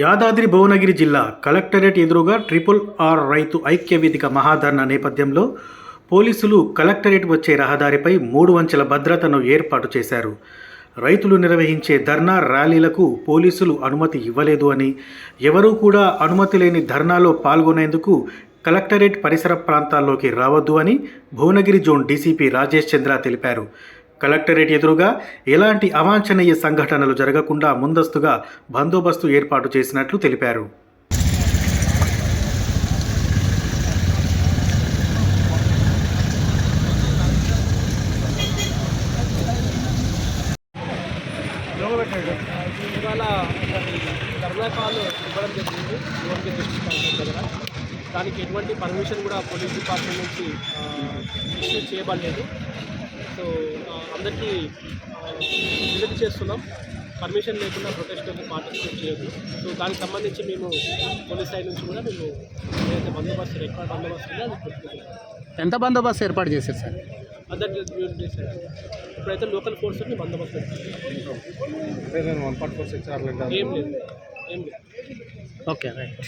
యాదాద్రి భువనగిరి జిల్లా కలెక్టరేట్ ఎదురుగా triple R రైతు ఐక్య వేదిక మహాధర్నా నేపథ్యంలో పోలీసులు కలెక్టరేట్ వచ్చే రహదారిపై మూడు వంచెల భద్రతను ఏర్పాటు చేశారు. రైతులు నిర్వహించే ధర్నా ర్యాలీలకు పోలీసులు అనుమతి ఇవ్వలేదు అని ఎవరూ కూడా అనుమతి లేని ధర్నాలో పాల్గొనేందుకు కలెక్టరేట్ పరిసర ప్రాంతాల్లోకి రావద్దు అని భువనగిరి జోన్ డీసీపీ రాజేష్ చంద్ర తెలిపారు. కలెక్టరేట్ ఎదురుగా ఎలాంటి అవాంఛనీయ సంఘటనలు జరగకుండా ముందస్తుగా బందోబస్తు ఏర్పాటు చేసినట్లు తెలిపారు. ఇవాళ ఇవ్వడం జరిగింది. దగ్గర దానికి ఎటువంటి పర్మిషన్ కూడా పోలీస్ డిపార్ట్మెంట్ నుంచి ఇష్యూ చేయబడలేదు. అందరికీ వినతి చేస్తున్నాం. పర్మిషన్ లేకుండా ప్రొటెస్ట్ పార్టిసిపేట్ చేయొద్దు. సో దానికి సంబంధించి మేము పోలీస్ సైడ్ నుంచి కూడా మేము ఏదైతే బందోబస్తు రికార్డ్ బందోబస్తు ఉందో అది పెట్టుకుంటాం. ఎంత బందోబస్తు ఏర్పాటు చేశారు సార్? అందరికీ ఇప్పుడైతే లోకల్ ఫోర్స్ని బందోబస్తు ఏం లేదు. ఏం లేదు. Okay right.